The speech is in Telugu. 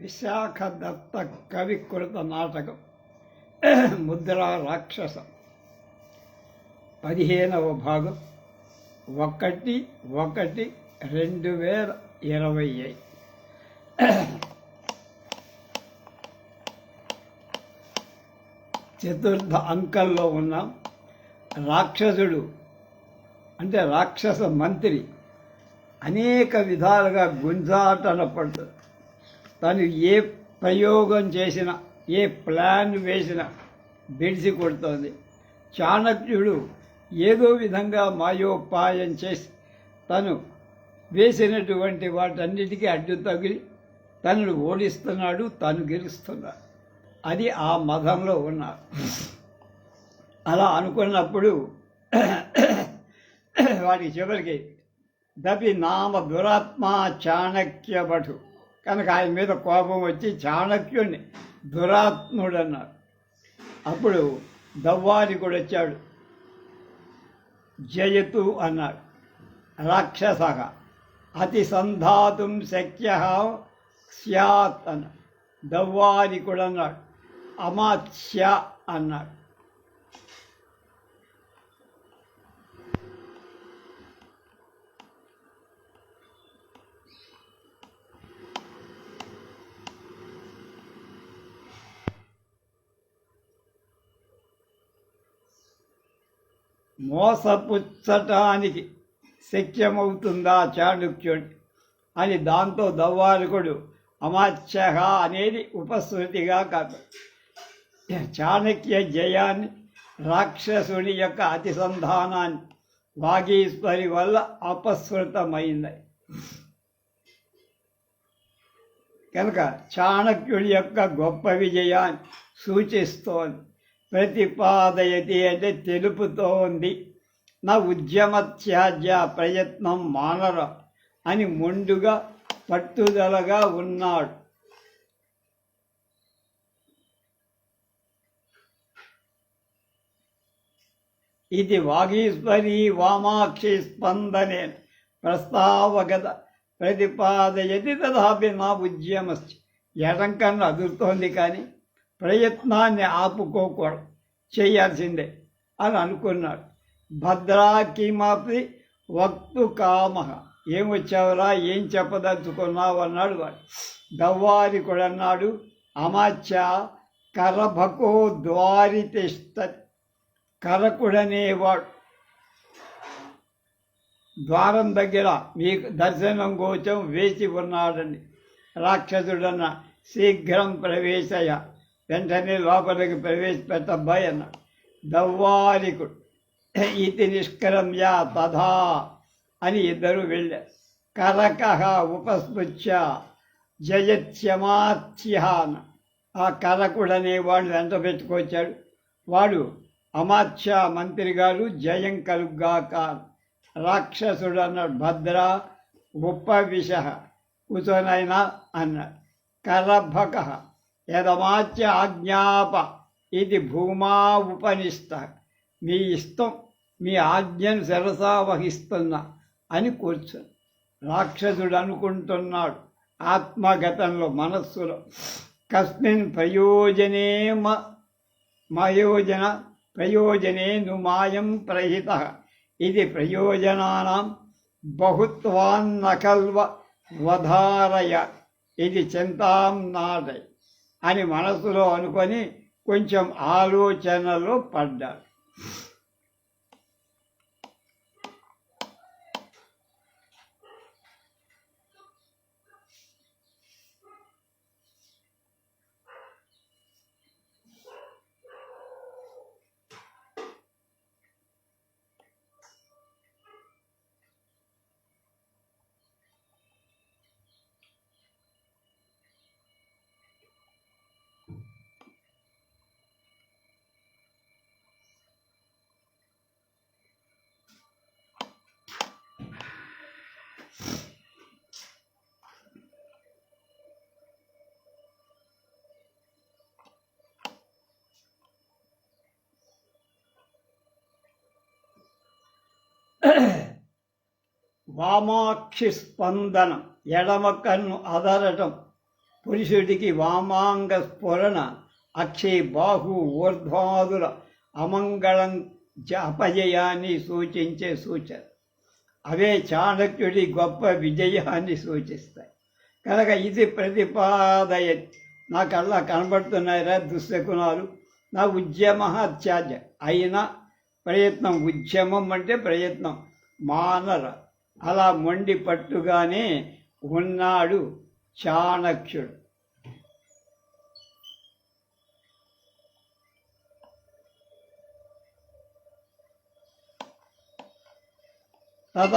విశాఖ దత్త కవికృత నాటకం ముద్రా రాక్షసం. పదిహేనవ భాగం. ఒకటి ఒకటి రెండు వేల ఇరవై ఐదు. చతుర్థ అంకంలో ఉన్నాం. రాక్షసుడు అంటే రాక్షస మంత్రి అనేక విధాలుగా గుంజాటన పడుతుంది తను ఏ ప్రయోగం చేసినా ఏ ప్లాన్ వేసినా బెడిసి కొడుతోంది. చాణక్యుడు ఏదో విధంగా మాయోపాయం చేసి తను వేసినటువంటి వాటన్నిటికీ అడ్డు తగిలి తనను ఓడిస్తున్నాడు తను గెలుస్తున్నాడు. అది ఆ మతంలో ఉన్నారు అలా అనుకున్నప్పుడు వాడి చివరికి దపి నామ దురాత్మ చాణక్యభటు కనుక ఆయన మీద కోపం వచ్చి చాణక్యుని దురాత్ముడు అన్నారు అప్పుడు దవ్వారి కూడా వచ్చాడు. జయతు అన్నాడు రాక్షస అతి సంధాతుం శక్య స్యాత్ అన్నాడు దవ్వాలికుడు అన్నాడు. అమాత్య అన్నాడు మోసపుచ్చటానికి శక్యమవుతుందా చాణుక్యుడు? అని దాంతో దవ్వారకుడు అమాత్య అనేది ఉపశృతిగా కాదు. చాణక్య జయాన్ని రాక్షసుని యొక్క అతిసంధానాన్ని వాగీశ్వరి వల్ల అపస్మృతమైంది. కనుక చాణక్యుడి యొక్క గొప్ప విజయాన్ని సూచిస్తోంది. ప్రతిపాదయతి అంటే తెలుపుతోంది. నా ఉద్యమత్యాజ్య ప్రయత్నం మానర అని మొండుగా పట్టుదలగా ఉన్నాడు. ఇది వాగీశ్వరి వామాక్షి స్పందనే ప్రస్తావగత ప్రతిపాదయతి. తదాపి నా ఉద్యమస్ ఎడం కన్నా అదురుతోంది కానీ ప్రయత్నాన్ని ఆపుకోకూడదు చేయాల్సిందే అని అనుకున్నాడు. భద్రా కిమాపి వక్తు కామ. ఏం వచ్చావురా? ఏం చెప్పదలుచుకున్నావు? అన్నాడు వాడు. దవ్వారి కూడా అన్నాడు అమాచ్య కరభకో ద్వారి తిష్ట కరకుడనేవాడు ద్వారం దగ్గర మీకు దర్శనం కోసం వేచి ఉన్నాడని రాక్షసుడన్న శీఘ్రం ప్రవేశయ వెంటనే లోపలికి ప్రవేశపెట్టబ్బాయి అన్నాడు దవ్వాలికుడు ఇది నిష్కరమ్య తథా అని ఇద్దరు వెళ్ళారు కరకహ ఉపస్పృత్య జయత్యమాత్యహాన. ఆ కరకుడనే వాడు వెంట పెట్టుకొచ్చాడు. వాడు అమాత్య మంత్రి గారు జయం కలుగ్గాక రాక్షసుడు అన్నాడు భద్ర ఉపవిశ. కూర్చొనైనా అన్నాడు కరభక. యదమాచ్య ఆజ్ఞాప ఇది భూమా ఉపనిష్ట. మీ ఇష్టం మీ ఆజ్ఞను శిరసా వహిస్తున్నా అని కూర్చొని రాక్షసుడు అనుకుంటున్నాడు. ఆత్మగతంలో మనస్సులో కస్మిన్ ప్రయోజనే మ మయోజన ప్రయోజనే నుమాయం ప్రహిత. ఇది ప్రయోజనానాం బహుత్వాన్నకల్వ వధారయ. ఇది చింతాం నాటై అని మనసులో అనుకొని కొంచెం ఆలోచనలో పడ్డాడు వామాక్షి స్పందన ఎడమ కన్ను అదరటం పురుషుడికి వామాంగ స్ఫురణ అక్షయ బాహు ఊర్ధ్వాదుల అమంగళం జ- అపజయాన్ని సూచించే సూచన. అవే చాణక్యుడి గొప్ప విజయాన్ని సూచిస్తాయి. కనుక ఇది ప్రతిపాదయ నాకల్లా కనబడుతున్నాయిరా దుశ్శకునాలు. నా ఉద్యమ త్యాజ్య అయినా ప్రయత్నం ఉద్యమం అంటే ప్రయత్నం. మానర అలా మొండి పట్టుగానే ఉన్నాడు చాణక్యుడు. తత